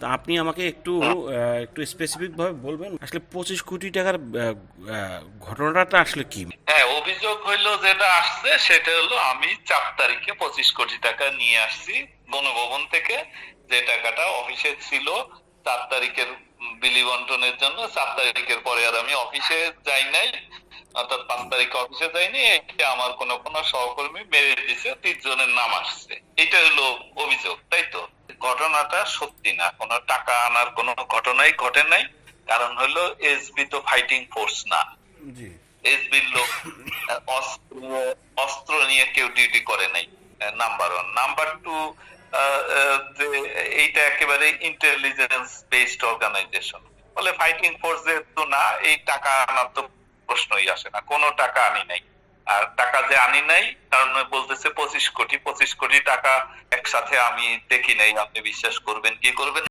তা আপনি আমাকে একটু একটু স্পেসিফিক ভাবে বলবেন? আসলে পঁচিশ কোটি টাকার ঘটনাটা আসলে কি? হ্যাঁ অভিযোগ হইল যেটা আসছে সেটা হলো আমি চার তারিখে পঁচিশ কোটি টাকা নিয়ে আসছি গণভবন থেকে। যে টাকাটা অফিসে ছিল চার তারিখের বিলি বন্টনের জন্য চার তারিখের পরে আর আমি অফিসে যাই নাই অর্থাৎ পাঁচ তারিখে অফিসে যাইনি এটা আমার কোনো কোনো সহকর্মী মেরে দিছে তিন জনের নাম আসছে। এটা হলো অভিযোগ তাই তো? ঘটনাটা সত্যি না। কোনো টাকা আনার কোনো ঘটনাই ঘটে নাই। কারণ হলো এসবি তো ফাইটিং ফোর্স না। এসবির লোক অস্ত্র নিয়ে কেউ ডিউটি করে নাই। নাম্বার ওয়ান নাম্বার টু এইটা একেবারে ইন্টেলিজেন্স বেসড অর্গানাইজেশন ফলে ফাইটিং ফোর্স যেহেতু না এই টাকা আনার তো প্রশ্নই আসে না। কোনো টাকা আনি নাই। আনি নাই, কারণ বলতেছে পঁচিশ কোটি পঁচিশ কোটি টাকা একসাথে আমি দেখি নাই, আপনি বিশ্বাস করবেন কি করবেন?